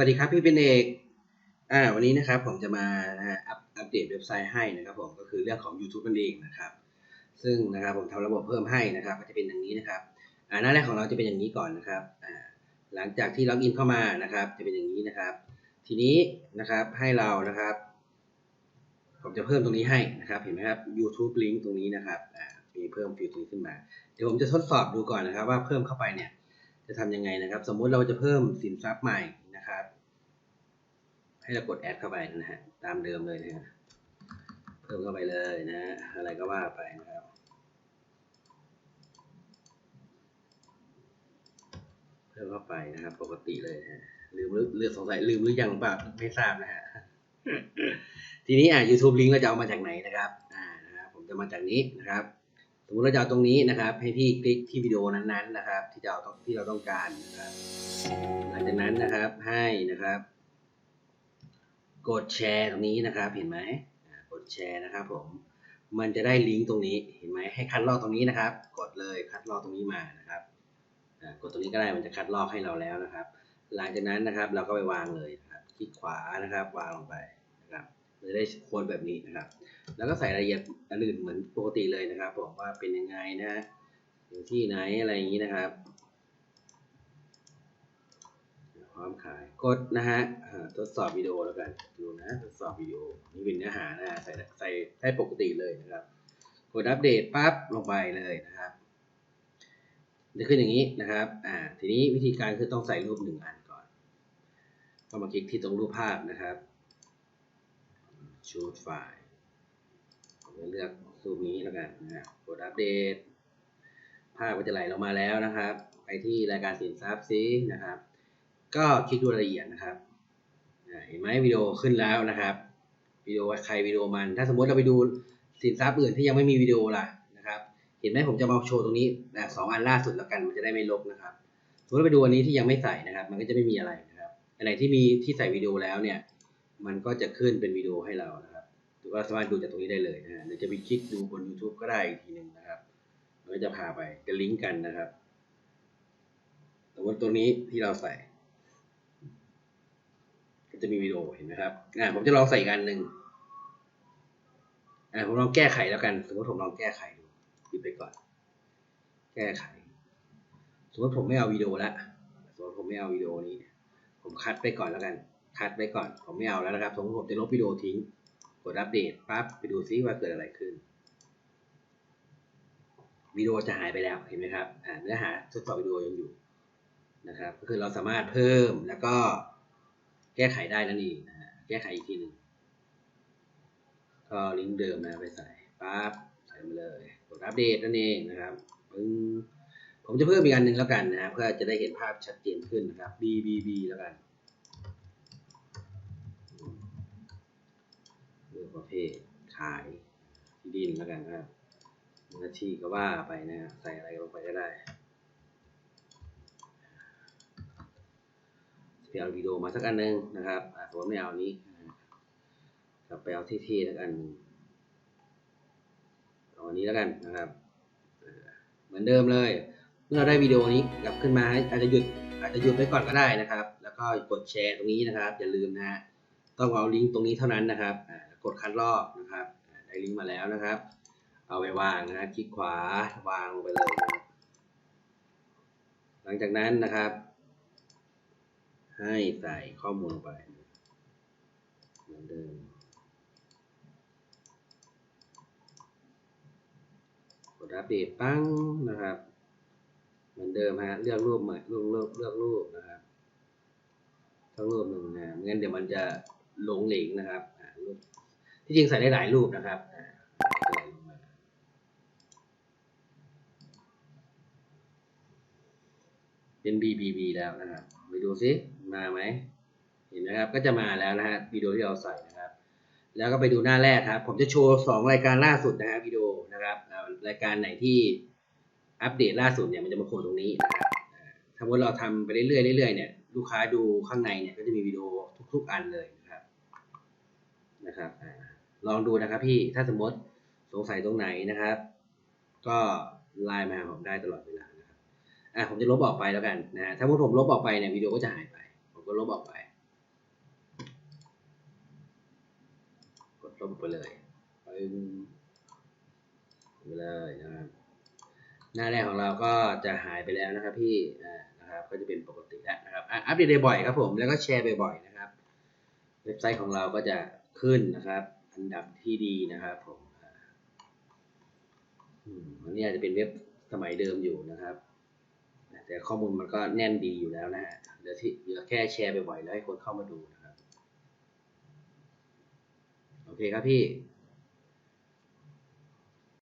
วัสดีครับพี่เป็นเอกอ่าวันนี้นะครับผมจะมาอัปอัปเดตเว็บไซต์ให้นะครับผมก็คือเรื่องของ YouTube นั่นเองนะครับ ซึ่งนะครับผมทำระบบเพิ่มให้นะครับ ก็จะเป็นอย่างนี้นะครับอ่าหน้าแรกของเราจะเป็นอย่างนี้ก่อนนะครับอ่าหลังจากที่ล็อกอินเข้ามานะครับ จะเป็นอย่างนี้นะครับ ทีนี้นะครับให้เรานะครับ ผมจะเพิ่มตรงนี้ให้นะครับ เห็นไหมครับ YouTube link ตรงนี้นะครับอ่ามีเพิ่มฟิลตรงนี้ขึ้นมา เดี๋ยวผมจะทดสอบดูก่อนนะครับ ว่าเพิ่มเข้าไปเนี่ยจะทำยังไงนะครับ สมมุติเราจะเพิ่มสินทรัพย์ใหม่ ให้เรากดแอดเข้าไปนะฮะตามเดิมเลยนะฮะเพิ่มเข้าไปเลยนะอะไรก็ว่าไปนะครับเพิ่มเข้าไปนะครับ ปกติเลยนะฮะลืมหรือเลือสงสัยลืมหรือยังเปล่าไม่ทราบนะฮะทีนี้อะ YouTube ลิงก์เราจะเอามาจากไหนนะครับอ่านะครับผมจะมาจากนี้นะครับสมมติเราจะเอาตรงนี้นะครับ ให้พี่คลิกที่วิดีโอนั้นๆนะครับ ที่เอาที่เราต้องการนะครับ หลังจากนั้นนะครับให้นะครับ กดแชร์ตรงนี้นะครับเห็นไหมกดแชร์นะครับผมมันจะได้ลิงก์ตรงนี้เห็นไหมให้คัดลอกตรงนี้นะครับ กดเลยคัดลอกตรงนี้มานะครับกดตรงนี้ก็ได้มันจะคัดลอกให้เราแล้วนะครับ หลังจากนั้นนะครับเราก็ไปวางเลยครับคลิกขวานะครับ วางลงไปนะครับจะได้โค้ดแบบนี้นะครับ แล้วก็ใส่รายละเอียดอื่นเหมือนปกติเลยนะครับ บอกว่าเป็นยังไงนะอยู่ที่ไหนอะไรอย่างนี้นะครับ พ ร้อมขายกดนะฮะทดสอบวิดีโอแล้วกันดูนะทดสอบวิดีโอนี่เป็นเนื้อหานะฮะใส่ใส่ได้ปกติเลยนะครับกดอัปเดตปั๊บลงไปเลยนะครับจะขึ้นอย่างนี้นะครับอ่าทีนี้วิธีการคือต้องใส่รูปหนึ่งอันก่อนก็มาคลิกที่ตรงรูปภาพนะครับ shoot file ผมจะเลือกรูปนี้แล้วกันนะกดอัปเดต ภาพก็จะไหลลงมาแล้วนะครับ ไปที่รายการสินทรัพย์ซินะครับ ก็คลิกดูรายละเอียดนะครับเห็นไหมวิดีโอขึ้นแล้วนะครับวิดีโอใครวิดีโอมัน ถ้าสมมติเราไปดูสินทรัพย์อื่นที่ยังไม่มีวิดีโอล่ะนะครับ เห็นไหมผมจะมาโชว์ตรงนี้แบบสองอันล่าสุดแล้วกันมันจะได้ไม่ลบนะครับสมมติเราไปดูอันนี้ที่ยังไม่ใส่นะครับ มันก็จะไม่มีอะไรนะครับอันไหนที่มีที่ใส่วิดีโอแล้วเนี่ย มันก็จะขึ้นเป็นวิดีโอให้เรานะครับหรือว่าสามารถดูจากตรงนี้ได้เลยนะฮะหรือจะไปคลิกดูบน YouTube ก็ได้อีกทีหนึ่งนะครับมันก็จะพาไปจะลิงก์กันนะครับสมมติตรงนี้ที่เราใส่ จะมีวิดีโอเห็นไหมครับอ่าผมจะลองใส่อีกอันหนึ่งอ่าผมลองแก้ไขแล้วกัน สมมติผมลองแก้ไขดูหยิบไปก่อน แก้ไข สมมติผมไม่เอาวิดีโอละสมมติผมไม่เอาวิดีโอนี้ ผมคัดไปก่อนแล้วกัน คัดไปก่อน ผมไม่เอาแล้วนะครับ สมมติผมจะลบวิดีโอทิ้ง กดอัปเดตปั๊บไปดูซิว่าเกิดอะไรขึ้นวิดีโอจะหายไปแล้วเห็นไหมครับอ่าเนื้อหาทดสอบวิดีโอยังอยู่นะครับ ก็คือเราสามารถเพิ่มแล้วก็ แก้ไขได้นั่นเองนะฮะแก้ไขอีกทีหนึ่งก็ลิงก์เดิมนะไปใส่ปั๊บใส่มาเลยกดอัปเดตนั่นเองนะครับปึ้งผมจะเพิ่มอีกอันหนึ่งแล้วกันนะเพื่อจะได้เห็นภาพชัดเจนขึ้นนะครับ B B B แล้วกันเลือกประเภทขายที่ดินแล้วกันนะครับหน้าที่ก็ว่าไปนะใส่อะไรลงไปก็ได้ ไปเอาวิดีโอมาสักอันหนึ่งนะครับอะสมมติไม่เอานี้นะครับไปเอาที่ๆสักอันเอาอันนี้แล้วกันนะครับเหมือนเดิมเลย เมื่อเราได้วิดีโอนี้กลับขึ้นมาอาจจะหยุดอาจจะหยุดไว้ก่อนก็ได้นะครับ แล้วก็กดแชร์ตรงนี้นะครับ อย่าลืมนะฮะต้องเอาลิงก์ตรงนี้เท่านั้นนะครับกดคัดลอกนะครับได้ลิงก์มาแล้วนะครับ เอาไปวางนะคลิกขวาวางลงไปเลย หลังจากนั้นนะครับ ให้ใส่ข้อมูลไปเหมือนเดิมกดอัปเดตปั้งนะครับ เหมือนเดิมฮะเลือกรูปใหม่เลือกเลือกเลือกรูปนะครับทั้งรูปหนึ่งนะงั้นเดี๋ยวมันจะหลงเหลงนะครับรูปที่จริงใส่ได้หลายรูปนะครับเป็น BBB แล้วนะครับไปดูซิ มาไหมเห็นนะครับก็จะมาแล้วนะฮะวิดีโอที่เราใส่นะครับ แล้วก็ไปดูหน้าแรกครับ ผมจะโชว์สองรายการล่าสุดนะฮะวิดีโอนะครับรายการไหนที่อัปเดตล่าสุดเนี่ยมันจะมาโผล่ตรงนี้นะครับอ่าถ้าว่าเราทำไปเรื่อยๆเรื่อยๆเนี่ยลูกค้าดูข้างในเนี่ยก็จะมีวิดีโอทุก ๆ อันเลยนะครับนะครับลองดูนะครับพี่ถ้าสมมติสงสัยตรงไหนนะครับ ก็ไลน์มาหาผมได้ตลอดเวลานะครับอะผมจะลบออกไปแล้วกันนะถ้าว่าผมลบออกไปเนี่ยวิดีโอก็จะหายไป ก็ลบออกไป กดลบไปเลยไปไปเลยนะครับหน้าแรกของเราก็จะหายไปแล้วนะครับพี่นะครับก็จะเป็นปกติแล้วนะครับอัปเดตบ่อยครับผมแล้วก็แชร์บ่อยๆนะครับ เว็บไซต์ของเราก็จะขึ้นนะครับ อันดับที่ดีนะครับผมอันนี้อาจจะเป็นเว็บสมัยเดิมอยู่นะครับ แต่ข้อมูลมันก็แน่นดีอยู่แล้วนะฮะเดี๋ยวที่เหลือแค่แชร์บ่อยแล้วให้คนเข้ามาดูนะครับ โอเคครับพี่